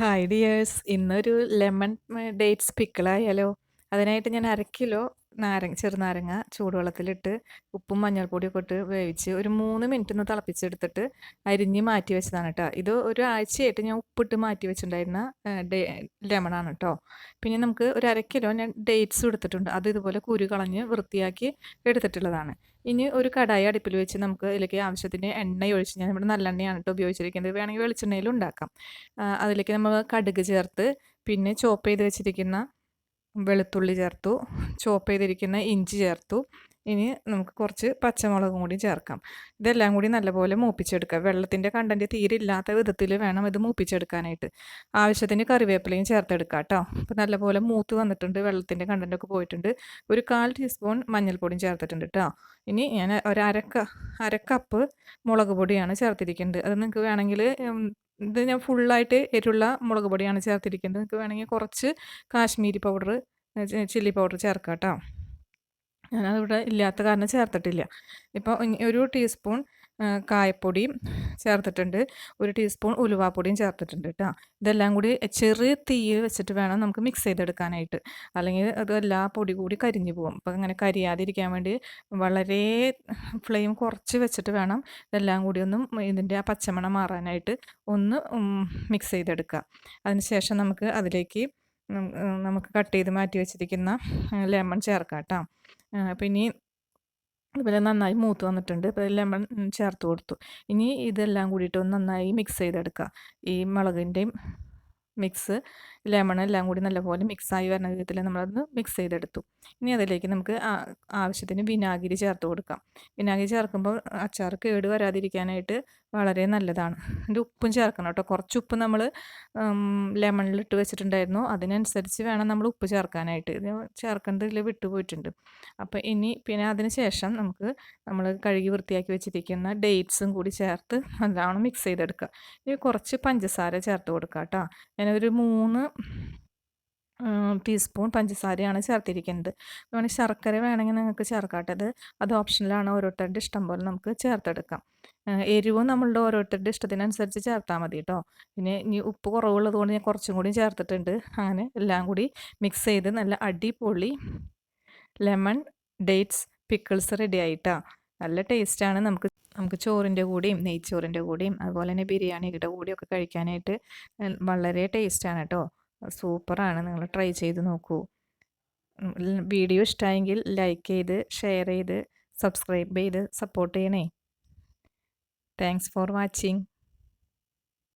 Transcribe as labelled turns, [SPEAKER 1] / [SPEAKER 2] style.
[SPEAKER 1] Hi dears ഇന്നൊരു lemon dates പിക്കിളായാലോ അതിനായിട്ട് ഞാൻ അര കിലോ നാരങ്ങ ചെറുനാരങ്ങ ചൂടുവെള്ളത്തിലിട്ട് ഉപ്പും മഞ്ഞൾപ്പൊടിയൊക്കെ ഇട്ട് വേവിച്ച് ഒരു മൂന്ന് മിനിറ്റ് ഒന്ന് തിളപ്പിച്ചെടുത്തിട്ട് അരിഞ്ഞ് മാറ്റി വെച്ചതാണ് കേട്ടോ ഇത് ഒരു ആഴ്ചയായിട്ട് ഞാൻ ഉപ്പിട്ട് മാറ്റി വെച്ചിട്ടുണ്ടായിരുന്ന ഡേ ലെമണാണ് കേട്ടോ പിന്നെ നമുക്ക് ഒരു അര കിലോ ഞാൻ ഡേറ്റ്സ് എടുത്തിട്ടുണ്ട്. അത് ഇതുപോലെ കുരു കളഞ്ഞ് വൃത്തിയാക്കി എടുത്തിട്ടുള്ളതാണ്. ഇനി ഒരു കടായി അടുപ്പിൽ വെച്ച് നമുക്ക് ഇതിലേക്ക് ആവശ്യത്തിന് എണ്ണ ഒഴിച്ച് ഞാൻ ഇവിടെ നല്ലെണ്ണയാണ് കേട്ടോ ഉപയോഗിച്ചിരിക്കുന്നത്. വേണമെങ്കിൽ വെളിച്ചെണ്ണയിലും ഉണ്ടാക്കാം. അതിലേക്ക് നമ്മൾ കടുക് ചേർത്ത് പിന്നെ ചോപ്പ് ചെയ്ത് വെച്ചിരിക്കുന്ന വെളുത്തുള്ളി ചേർത്തു. ചോപ്പ് ചെയ്തിരിക്കുന്ന ഇഞ്ചി ചേർത്തു. ഇനി നമുക്ക് കുറച്ച് പച്ചമുളകും കൂടി ചേർക്കാം. ഇതെല്ലാം കൂടി നല്ലപോലെ മൂപ്പിച്ചെടുക്കാം വെള്ളത്തിന്റെ കണ്ടന്റ് തീരെ ഇല്ലാത്ത വിധത്തിൽ വേണം ഇത് മൂപ്പിച്ചെടുക്കാനായിട്ട്. ആവശ്യത്തിന് കറിവേപ്പിലയും ചേർത്തെടുക്കുക കേട്ടോ. അപ്പോൾ നല്ലപോലെ മൂത്ത് വന്നിട്ടുണ്ട് വെള്ളത്തിന്റെ കണ്ടന്റൊക്കെ പോയിട്ടുണ്ട്. ഒരു കാൽ ടീസ്പൂൺ മഞ്ഞൾപ്പൊടിയും ചേർത്തിട്ടുണ്ട് കേട്ടോ. ഇനി ഞാൻ ഒരു അരക്ക അരക്കപ്പ് മുളക് പൊടിയാണ് ചേർത്തിരിക്കുന്നത്. അത് നിങ്ങൾക്ക് വേണമെങ്കിൽ ഇത് ഞാൻ ഫുള്ളായിട്ട് എരുള്ള മുളക് പൊടിയാണ് ചേർത്തിരിക്കുന്നത്. നിങ്ങൾക്ക് വേണമെങ്കിൽ കുറച്ച് കാശ്മീരി പൗഡർ ചില്ലി പൗഡർ ചേർക്കാം കേട്ടോ. ഞാനതിവിടെ ഇല്ലാത്ത കാരണം ചേർത്തിട്ടില്ല. ഇപ്പോൾ ഒരു ടീസ്പൂൺ കായപ്പൊടിയും ചേർത്തിട്ടുണ്ട്. ഒരു ടീസ്പൂൺ ഉലുവാപ്പൊടിയും ചേർത്തിട്ടുണ്ട് കേട്ടോ ഇതെല്ലാം കൂടി ചെറിയ തീയിൽ വെച്ചിട്ട് വേണം നമുക്ക് മിക്സ് ചെയ്തെടുക്കാനായിട്ട്. അല്ലെങ്കിൽ അത് എല്ലാ പൊടി കൂടി കരിഞ്ഞു പോകും. അപ്പോൾ അങ്ങനെ കരിയാതിരിക്കാൻ വേണ്ടി വളരെ ഫ്ലെയിം കുറച്ച് വെച്ചിട്ട് വേണം ഇതെല്ലാം കൂടി ഒന്നും ഇതിന്റെ ആ പച്ചമണം മാറാനായിട്ട് ഒന്ന് മിക്സ് ചെയ്തെടുക്കുക. അതിനുശേഷം നമുക്ക് അതിലേക്ക് നമുക്ക് കട്ട് ചെയ്ത് മാറ്റി വെച്ചിരിക്കുന്ന ലെമൺ ചേർക്കാം കേട്ടോ അപ്പോൾ ഇനി നന്നായി മൂത്ത് വന്നിട്ടുണ്ട്. അപ്പോൾ ലെമൺ ചേർത്ത് കൊടുത്തു. ഇനി ഇതെല്ലാം കൂടിയിട്ട് ഒന്ന് നന്നായി മിക്സ് ചെയ്തെടുക്കുക ഈ മുളകിന്റെയും മിക്സ് ലെമൺ എല്ലാം കൂടി നല്ലപോലെ മിക്സായി വരുന്ന വിധത്തിൽ നമ്മളത് മിക്സ് ചെയ്തെടുത്തു. ഇനി അതിലേക്ക് നമുക്ക് ആവശ്യത്തിന് വിനാഗിരി ചേർത്ത് കൊടുക്കാം. വിനാഗിരി ചേർക്കുമ്പോൾ അച്ചാർ കേട് വരാതിരിക്കാനായിട്ട് വളരെ നല്ലതാണ്. അതിന്റെ ഉപ്പും ചേർക്കണം കേട്ടോ. കുറച്ച് ഉപ്പ് നമ്മൾ ലെമണിലിട്ട് വെച്ചിട്ടുണ്ടായിരുന്നു. അതിനനുസരിച്ച് വേണം നമ്മൾ ഉപ്പ് ചേർക്കാനായിട്ട്. ഇത് ചേർക്കേണ്ടതിൽ വിട്ടുപോയിട്ടുണ്ട് അപ്പോൾ ഇനി പിന്നെ അതിന് ശേഷം നമുക്ക് നമ്മൾ കഴുകി വൃത്തിയാക്കി വെച്ചിരിക്കുന്ന ഡേറ്റ്സും കൂടി ചേർത്ത് നല്ലോണം മിക്സ് ചെയ്തെടുക്കുക. ഇനി കുറച്ച് പഞ്ചസാര ചേർത്ത് കൊടുക്കുക കേട്ടോ. ഞാനൊരു മൂന്ന് ടീസ്പൂൺ പഞ്ചസാരയാണ് ചേർത്തിരിക്കുന്നത്. വേണമെങ്കിൽ ശർക്കര വേണമെങ്കിൽ നിങ്ങൾക്ക് ചേർക്കാട്ടത് അത് ഓപ്ഷനിലാണ് ഓരോരുത്തരുടെ ഇഷ്ടം പോലെ നമുക്ക് ചേർത്തെടുക്കാം. എരിവും നമ്മളുടെ ഓരോരുത്തരുടെ ഇഷ്ടത്തിനനുസരിച്ച് ചേർത്താൽ മതി കേട്ടോ പിന്നെ ഇനി ഉപ്പ് കുറവുള്ളത് കൊണ്ട് ഞാൻ കുറച്ചും കൂടി ചേർത്തിട്ടുണ്ട്. അങ്ങനെ എല്ലാം കൂടി മിക്സ് ചെയ്ത് നല്ല അടിപൊളി ലെമൺ ഡേറ്റ്സ് പിക്കിൾസ് റെഡി ആയിട്ടാണ് നല്ല ടേസ്റ്റാണ് നമുക്ക് നമുക്ക് ചോറിന്റെ കൂടെയും നെയ്ച്ചോറിന്റെ കൂടെയും അതുപോലെ തന്നെ ബിരിയാണിയുടെ കൂടെയൊക്കെ കഴിക്കാനായിട്ട് വളരെ ടേസ്റ്റാണ് കേട്ടോ സൂപ്പറാണ്. നിങ്ങൾ ട്രൈ ചെയ്ത് നോക്കൂ. വീഡിയോ ഇഷ്ടമായെങ്കിൽ ലൈക്ക് ചെയ്ത് ഷെയർ ചെയ്ത് സബ്സ്ക്രൈബ് ചെയ്ത് സപ്പോർട്ട് ചെയ്യണേ. Thanks for watching.